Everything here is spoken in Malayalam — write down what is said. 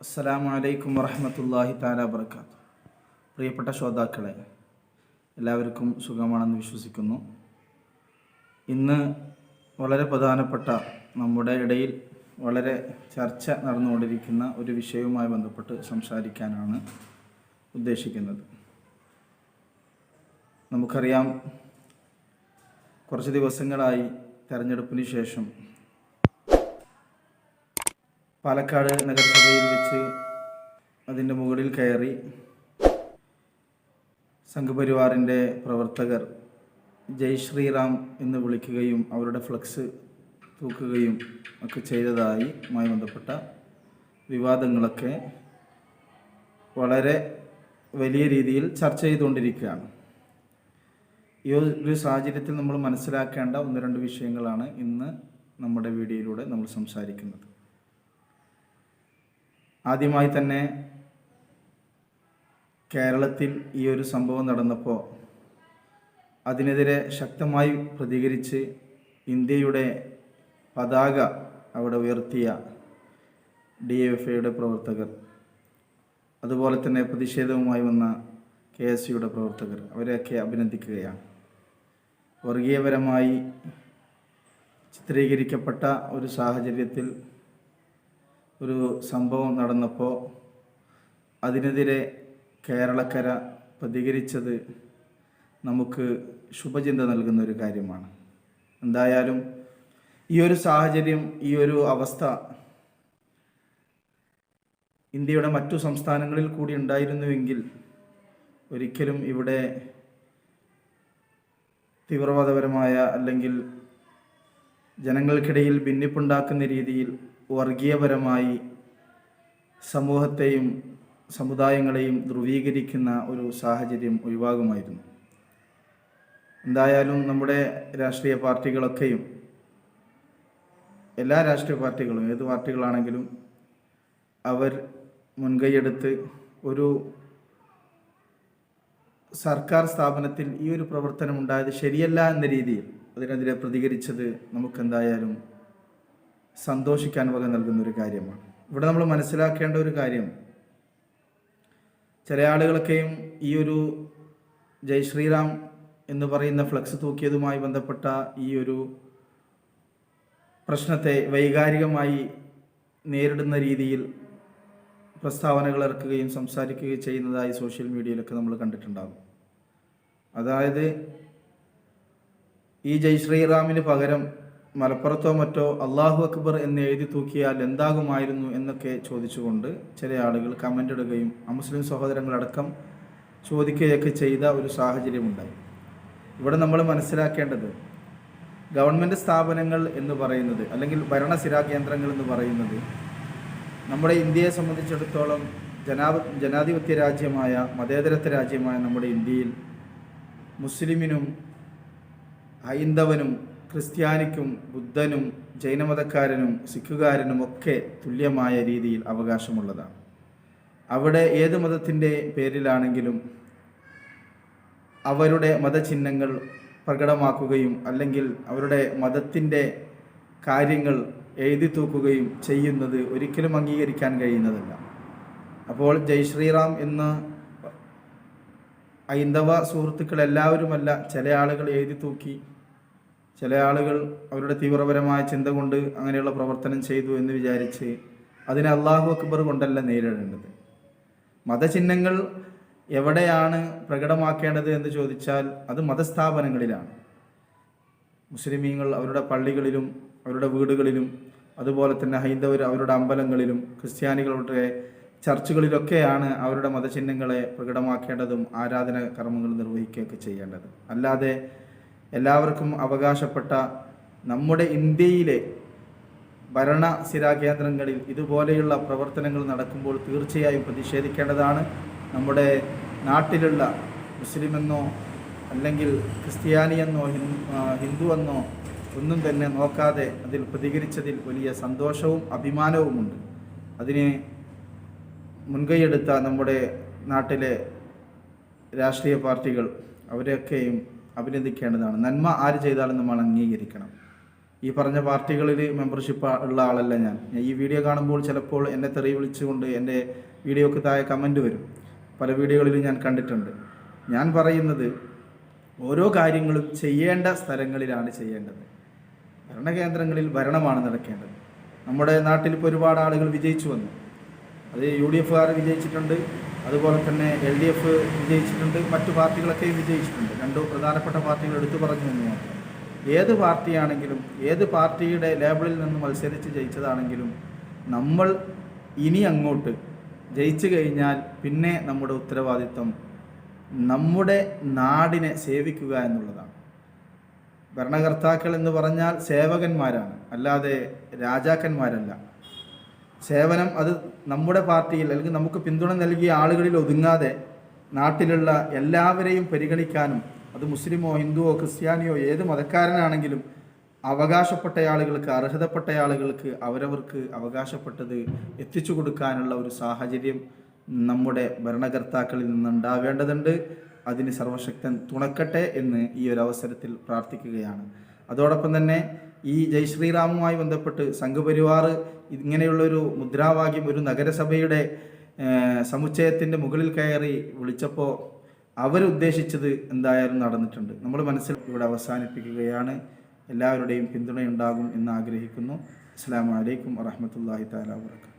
അസ്സലാമു അലൈക്കും വറഹമത്തല്ലാഹി താല വർക്കാത്തു പ്രിയപ്പെട്ട ശ്രോതാക്കളെ എല്ലാവർക്കും സുഖമാണെന്ന് വിശ്വസിക്കുന്നു. ഇന്ന് വളരെ പ്രധാനപ്പെട്ട നമ്മുടെ ഇടയിൽ വളരെ ചർച്ച നടന്നുകൊണ്ടിരിക്കുന്ന ഒരു വിഷയവുമായി ബന്ധപ്പെട്ട് സംസാരിക്കാനാണ് ഉദ്ദേശിക്കുന്നത്. നമുക്കറിയാം കുറച്ച് ദിവസങ്ങളായി തെരഞ്ഞെടുപ്പിന് ശേഷം പാലക്കാട് നഗരസഭയിൽ വെച്ച് അതിന്റെ മുകളിൽ കയറി സംഘപരിവാറിന്റെ പ്രവർത്തകർ ജയ് ശ്രീറാം എന്ന് വിളിക്കുകയും അവരുടെ ഫ്ലക്സ് തൂക്കുകയും ഒക്കെ ചെയ്തതായി ബന്ധപ്പെട്ട വിവാദങ്ങളൊക്കെ വളരെ വലിയ രീതിയിൽ ചർച്ച ചെയ്തുകൊണ്ടിരിക്കുകയാണ്. ഈ ഒരു സാഹചര്യത്തിൽ നമ്മൾ മനസ്സിലാക്കേണ്ട ഒന്ന് രണ്ട് വിഷയങ്ങളാണ് ഇന്ന് നമ്മുടെ വീഡിയോയിലൂടെ നമ്മൾ സംസാരിക്കുന്നത്. ആദ്യമായി തന്നെ കേരളത്തിൽ ഈ ഒരു സംഭവം നടന്നപ്പോൾ അതിനെതിരെ ശക്തമായി പ്രതികരിച്ച് ഇന്ത്യയുടെ പതാക അവിടെ ഉയർത്തിയ ഡി എഫ് ഐയുടെ പ്രവർത്തകർ അതുപോലെ തന്നെ പ്രതിഷേധവുമായി വന്ന കെ എസ് യുടെ പ്രവർത്തകർ അവരെയൊക്കെ അഭിനന്ദിക്കുകയാണ്. വർഗീയപരമായി ചിത്രീകരിക്കപ്പെട്ട ഒരു സാഹചര്യത്തിൽ ഒരു സംഭവം നടന്നപ്പോൾ അതിനെതിരെ കേരളക്കര പ്രതികരിച്ചത് നമുക്ക് ശുഭചിന്ത നൽകുന്ന ഒരു കാര്യമാണ്. എന്തായാലും ഈ ഒരു സാഹചര്യം ഈ ഒരു അവസ്ഥ ഇന്ത്യയുടെ മറ്റു സംസ്ഥാനങ്ങളിൽ കൂടി ഉണ്ടായിരുന്നുവെങ്കിൽ ഒരിക്കലും ഇവിടെ തീവ്രവാദപരമായ അല്ലെങ്കിൽ ജനങ്ങൾക്കിടയിൽ ഭിന്നിപ്പുണ്ടാക്കുന്ന രീതിയിൽ വർഗീയപരമായി സമൂഹത്തെയും സമുദായങ്ങളെയും ധ്രുവീകരിക്കുന്ന ഒരു സാഹചര്യം ഒഴിവാകുമായിരുന്നു. എന്തായാലും നമ്മുടെ രാഷ്ട്രീയ പാർട്ടികളൊക്കെയും എല്ലാ രാഷ്ട്രീയ പാർട്ടികളും ഏത് പാർട്ടികളാണെങ്കിലും അവർ മുൻകൈയെടുത്ത് ഒരു സർക്കാർ സ്ഥാപനത്തിൽ ഈ ഒരു പ്രവർത്തനം ഉണ്ടായത് ശരിയല്ല എന്ന രീതിയിൽ അതിനെതിരെ പ്രതികരിച്ചത് നമുക്കെന്തായാലും സന്തോഷിക്കാൻ വക നൽകുന്ന ഒരു കാര്യമാണ്. ഇവിടെ നമ്മൾ മനസ്സിലാക്കേണ്ട ഒരു കാര്യം ചില ആളുകളൊക്കെയും ഈ ഒരു ജയ് ശ്രീറാം എന്ന് പറയുന്ന ഫ്ലക്സ് തൂക്കിയതുമായി ബന്ധപ്പെട്ട ഈ ഒരു പ്രശ്നത്തെ വൈകാരികമായി നേരിടുന്ന രീതിയിൽ പ്രസ്താവനകൾ ഇറക്കുകയും സംസാരിക്കുകയും ചെയ്യുന്നതായി സോഷ്യൽ മീഡിയയിലൊക്കെ നമ്മൾ കണ്ടിട്ടുണ്ടാകും. അതായത് ഈ ജയ് ശ്രീറാമിന് പകരം മലപ്പുറത്തോ മറ്റോ അള്ളാഹു അക്ബർ എന്ന് എഴുതി തൂക്കിയാൽ എന്താകുമായിരുന്നു എന്നൊക്കെ ചോദിച്ചുകൊണ്ട് ചില ആളുകൾ കമന്റ് ഇടുകയും അമുസ്ലിം സഹോദരങ്ങളടക്കം ചോദിക്കുകയൊക്കെ ചെയ്ത ഒരു സാഹചര്യമുണ്ടായി. ഇവിടെ നമ്മൾ മനസ്സിലാക്കേണ്ടത് ഗവൺമെന്റ് സ്ഥാപനങ്ങൾ എന്ന് പറയുന്നത് അല്ലെങ്കിൽ ഭരണസിരാ കേന്ദ്രങ്ങൾ എന്ന് പറയുന്നത് നമ്മുടെ ഇന്ത്യയെ സംബന്ധിച്ചിടത്തോളം ജനാ ജനാധിപത്യ രാജ്യമായ മതേതരത്വ രാജ്യമായ നമ്മുടെ ഇന്ത്യയിൽ മുസ്ലിമിനും ഹൈന്ദവനും ക്രിസ്ത്യാനിക്കും ബുദ്ധനും ജൈനമതക്കാരനും സിഖുകാരനും ഒക്കെ തുല്യമായ രീതിയിൽ അവകാശമുള്ളതാണ്. അവിടെ ഏത് മതത്തിന്റെ പേരിലാണെങ്കിലും അവരുടെ മതചിഹ്നങ്ങൾ പ്രകടമാക്കുകയും അല്ലെങ്കിൽ അവരുടെ മതത്തിന്റെ കാര്യങ്ങൾ എഴുതി തൂക്കുകയും ചെയ്യുന്നത് ഒരിക്കലും അംഗീകരിക്കാൻ കഴിയുന്നതല്ല. അപ്പോൾ ജയ് ശ്രീറാം എന്ന് ഹൈന്ദവ സുഹൃത്തുക്കൾ എല്ലാവരുമല്ല ചില ആളുകൾ എഴുതി തൂക്കി ചില ആളുകൾ അവരുടെ തീവ്രപരമായ ചിന്ത കൊണ്ട് അങ്ങനെയുള്ള പ്രവർത്തനം ചെയ്തു എന്ന് വിചാരിച്ച് അതിനെ അള്ളാഹു അക്ബർ കൊണ്ടല്ല നേരിടേണ്ടത്. മതചിഹ്നങ്ങൾ എവിടെയാണ് പ്രകടമാക്കേണ്ടത് എന്ന് ചോദിച്ചാൽ അത് മതസ്ഥാപനങ്ങളിലാണ്. മുസ്ലിമീങ്ങൾ അവരുടെ പള്ളികളിലും അവരുടെ വീടുകളിലും അതുപോലെ തന്നെ ഹൈന്ദവർ അവരുടെ അമ്പലങ്ങളിലും ക്രിസ്ത്യാനികളുടെ ചർച്ചുകളിലൊക്കെയാണ് അവരുടെ മതചിഹ്നങ്ങളെ പ്രകടമാക്കേണ്ടതും ആരാധന കർമ്മങ്ങൾ നിർവഹിക്കുകയൊക്കെ ചെയ്യേണ്ടത്. അല്ലാതെ എല്ലാവർക്കും അവകാശപ്പെട്ട നമ്മുടെ ഇന്ത്യയിലെ ഭരണ സ്ഥിരാകേന്ദ്രങ്ങളിൽ ഇതുപോലെയുള്ള പ്രവർത്തനങ്ങൾ നടക്കുമ്പോൾ തീർച്ചയായും പ്രതിഷേധിക്കേണ്ടതാണ്. നമ്മുടെ നാട്ടിലുള്ള മുസ്ലിമെന്നോ അല്ലെങ്കിൽ ക്രിസ്ത്യാനിയെന്നോ ഹിന്ദു എന്നോ ഒന്നും തന്നെ നോക്കാതെ അതിൽ പ്രതികരിച്ചതിൽ വലിയ സന്തോഷവും അഭിമാനവുമുണ്ട്. അതിനെ മുൻകൈയെടുത്ത നമ്മുടെ നാട്ടിലെ രാഷ്ട്രീയ പാർട്ടികൾ അവരെയൊക്കെയും അഭിനന്ദിക്കേണ്ടതാണ്. നന്മ ആര് ചെയ്താലും നമ്മൾ അംഗീകരിക്കണം. ഈ പറഞ്ഞ പാർട്ടികളിൽ മെമ്പർഷിപ്പ് ഉള്ള ആളല്ല ഞാൻ. ഈ വീഡിയോ കാണുമ്പോൾ ചിലപ്പോൾ എന്നെ തെറി വിളിച്ചുകൊണ്ട് എന്റെ വീഡിയോക്ക് താഴെ കമന്റ് വരും. പല വീഡിയോകളിലും ഞാൻ കണ്ടിട്ടുണ്ട്. ഞാൻ പറയുന്നത് ഓരോ കാര്യങ്ങളും ചെയ്യേണ്ട സ്ഥലങ്ങളിലാണ് ചെയ്യേണ്ടത്. ഭരണകേന്ദ്രങ്ങളിൽ ഭരണമാണ് നടക്കേണ്ടത്. നമ്മുടെ നാട്ടിൽ ഇപ്പോൾ ഒരുപാട് ആളുകൾ വിജയിച്ചു വന്നു. അത് യു ഡി എഫുകാർ വിജയിച്ചിട്ടുണ്ട്. അതുപോലെ തന്നെ എൽ ഡി എഫ് വിജയിച്ചിട്ടുണ്ട്. മറ്റു പാർട്ടികളൊക്കെ വിജയിച്ചിട്ടുണ്ട്. രണ്ടു പ്രധാനപ്പെട്ട പാർട്ടികൾ എടുത്തു പറഞ്ഞു എന്ന് ഏത് പാർട്ടിയാണെങ്കിലും ഏത് പാർട്ടിയുടെ ലേബിളിൽ നിന്ന് മത്സരിച്ച് ജയിച്ചതാണെങ്കിലും നമ്മൾ ഇനി അങ്ങോട്ട് ജയിച്ചു കഴിഞ്ഞാൽ പിന്നെ നമ്മുടെ ഉത്തരവാദിത്വം നമ്മുടെ നാടിനെ സേവിക്കുക എന്നുള്ളതാണ്. ഭരണകർത്താക്കൾ എന്ന് പറഞ്ഞാൽ സേവകന്മാരാണ്. അല്ലാതെ രാജാക്കന്മാരല്ല. സേവനം അത് നമ്മുടെ പാർട്ടിയിൽ അല്ലെങ്കിൽ നമുക്ക് പിന്തുണ നൽകിയ ആളുകളിൽ ഒതുങ്ങാതെ നാട്ടിലുള്ള എല്ലാവരെയും പരിഗണിക്കാനും അത് മുസ്ലിമോ ഹിന്ദുവോ ക്രിസ്ത്യാനിയോ ഏത് മതക്കാരനാണെങ്കിലും അവകാശപ്പെട്ട ആളുകൾക്ക് അർഹതപ്പെട്ട ആളുകൾക്ക് അവരവർക്ക് അവകാശപ്പെട്ടത് എത്തിച്ചു കൊടുക്കാനുള്ള ഒരു സാഹചര്യം നമ്മുടെ ഭരണകർത്താക്കളിൽ നിന്നുണ്ടാവേണ്ടതുണ്ട്. അതിന് സർവശക്തൻ തുണക്കട്ടെ എന്ന് ഈ ഒരു അവസരത്തിൽ പ്രാർത്ഥിക്കുകയാണ്. അതോടൊപ്പം തന്നെ ഈ ജയ് ശ്രീറാമുമായി ബന്ധപ്പെട്ട് സംഘപരിവാർ ഇങ്ങനെയുള്ളൊരു മുദ്രാവാക്യം ഒരു നഗരസഭയുടെ സമുച്ചയത്തിന്റെ മുകളിൽ കയറി വിളിച്ചപ്പോൾ അവരുദ്ദേശിച്ചത് എന്തായാലും നടന്നിട്ടുണ്ട്. നമ്മൾ മനസ്സിൽ ഇവിടെ അവസാനിപ്പിക്കുകയാണ്. എല്ലാവരുടെയും പിന്തുണയുണ്ടാകും എന്ന് ആഗ്രഹിക്കുന്നു. അസ്സാം വലൈക്കും വറഹമത്തല്ലാഹി താല വാബർക്കാത്തു